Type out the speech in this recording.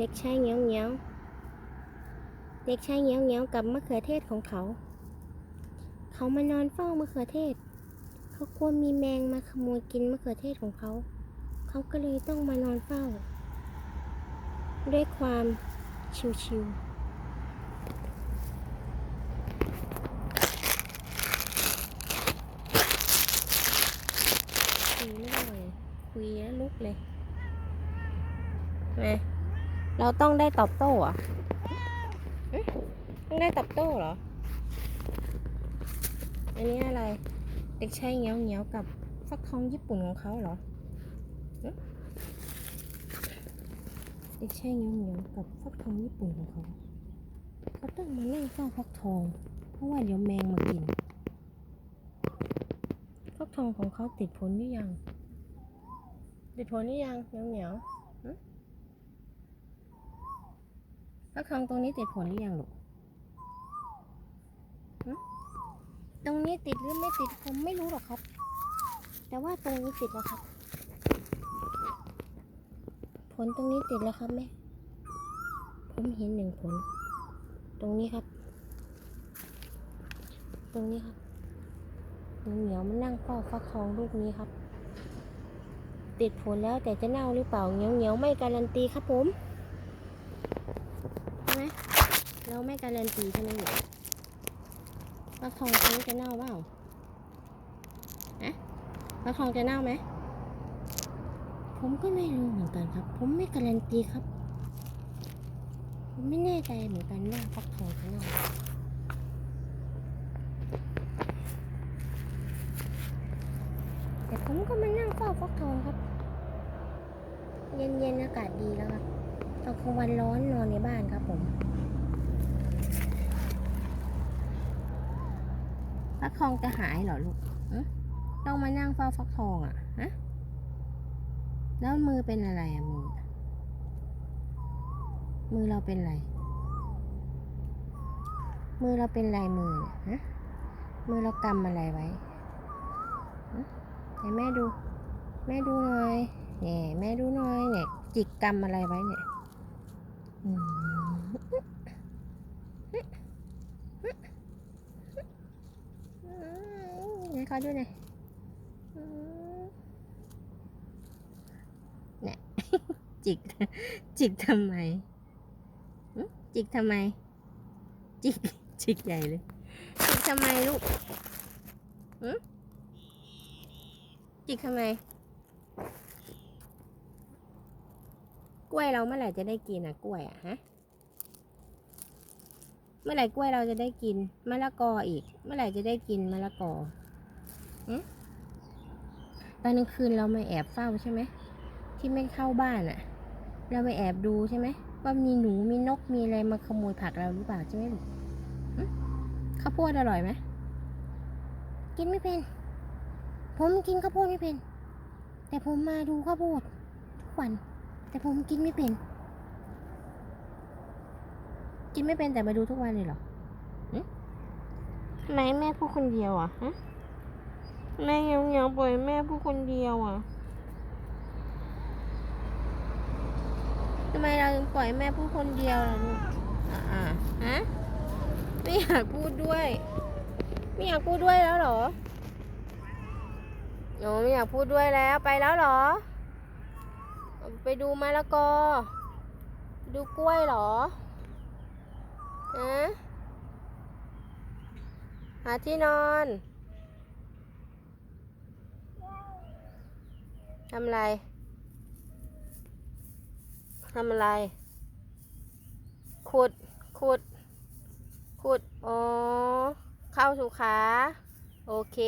เด็กชายเหงียวเหงียวเด็กชายเหงียวเหงียวกับมะเขือเทศของเขา เขามานอนเฝ้ามะเขือเทศ เขากลัวมีแมงมาขโมยกินมะเขือเทศของเขา เขาก็เลยต้องมานอนเฝ้า ด้วยความชิวๆคุยไม่ได้เลยคุยแล้วลุกเลยไง เราต้องได้ตอบโต้อะต้องได้ตอบโต้เหรอ อันนี้อะไร เด็กชายเงี้ยวเงี้ยวกับฟักทองญี่ปุ่นของเขาเหรอ เด็กชายเงี้ยวเงี้ยวกับฟักทองญี่ปุ่นของเขาเขาต้องมานั่งเฝ้าฟักทอง เพราะว่าเดี๋ยวแมงมากิน ฟักทองของเขาติดผลหรือยัง ติดผลหรือยังเหนียวเหนียว ฟักทองตรงนี้ติดผลหรือยังลูกตรงนี้ติดหรือไม่ติดผมไม่รู้หรอกครับ แต่ว่าตรงนี้ติดแล้วครับ ผลตรงนี้ติดแล้วครับแม่ผมเห็นหนึ่งผล ตรงนี้ครับ ตรงนี้ครับเหนียวมันนั่งเฝ้าฟักทองลูกนี้ครับ ติดผลแล้วแต่จะเน่าหรือเปล่าเหนียวเหนียวไม่การันตีครับผม ไหมเราไม่การันตีใช่ไหมเหนียวฟักทองตรงนี้จะเน่าเปล่าอะฟักทองจะเน่าไหม ผมก็ไม่รู้เหมือนกันครับ ผมไม่การันตีครับ ผมไม่แน่ใจเหมือนกันว่าฟักทองจะเน่าแต่ผมก็มานั่งเฝ้าฟักทองครับ เย็นๆอากาศดีแล้วครับ อนกลางวันร้อนนอนในบ้านครับผมฟักทองจะหายเหรอลูกฮะต้องมานั่งเฝ้าฟักทองอะฮะแล้วมือเป็นอะไรอะมือ มือเราเป็นอะไร มือเราเป็นอะไรมือฮะ มือเรากำอะไรไว้ฮะไหนแม่ดู แม่ดูหน่อยเนี่ยแม่ดูหน่อยเนี่ยจิกกำอะไรไว้เนี่ย ไหนขอดูหน่อยอืมเนี่ยจิก จิกทำไม จิกทำไม จิก จิกใหญ่เลย จิกทำไมลูกจิกทำไม กล้วยเราเมื่อไหร่จะได้กินอะกล้วยอะฮะ เมื่อไหร่กล้วยเราจะได้กินมะละกออีก เมื่อไหร่จะได้กินมะละกอตอนกลางคืนเรามาแอบเฝ้าใช่ไหมที่ไม่เข้าบ้านอะ เราไปแอบดูใช่ไหมว่ามีหนูมีนกมีอะไรมาขโมยผักเราหรือเปล่าใช่ไหมลูกหึข้าวโพดอร่อยไหมกินไม่เป็น ผมกินข้าวโพดไม่เป็น แต่ผมมาดูข้าวโพดทุกวัน แต่ผมกินไม่เป็น กินไม่เป็นแต่มาดูทุกวันเลยเหรอหึทำไมแม่พูดคนเดียวอะฮะแม่เงียวเงียวๆปล่อยแม่พูดคนเดียวอะทำไมเราถึงปล่อยแม่พูดคนเดียวล่ะลูกอ่าอ่าฮะไม่อยากพูดด้วย ไม่อยากพูดด้วยแล้วเหรอโอ้ไม่อยากพูดด้วยแล้วไปแล้วเหรอ ไปดูมะละกอ ดูกล้วยเหรออะหาที่นอนทำอะไรทำอะไร ขุด ขุด ขุด อ๋อ เข้าสู่ขา โอเค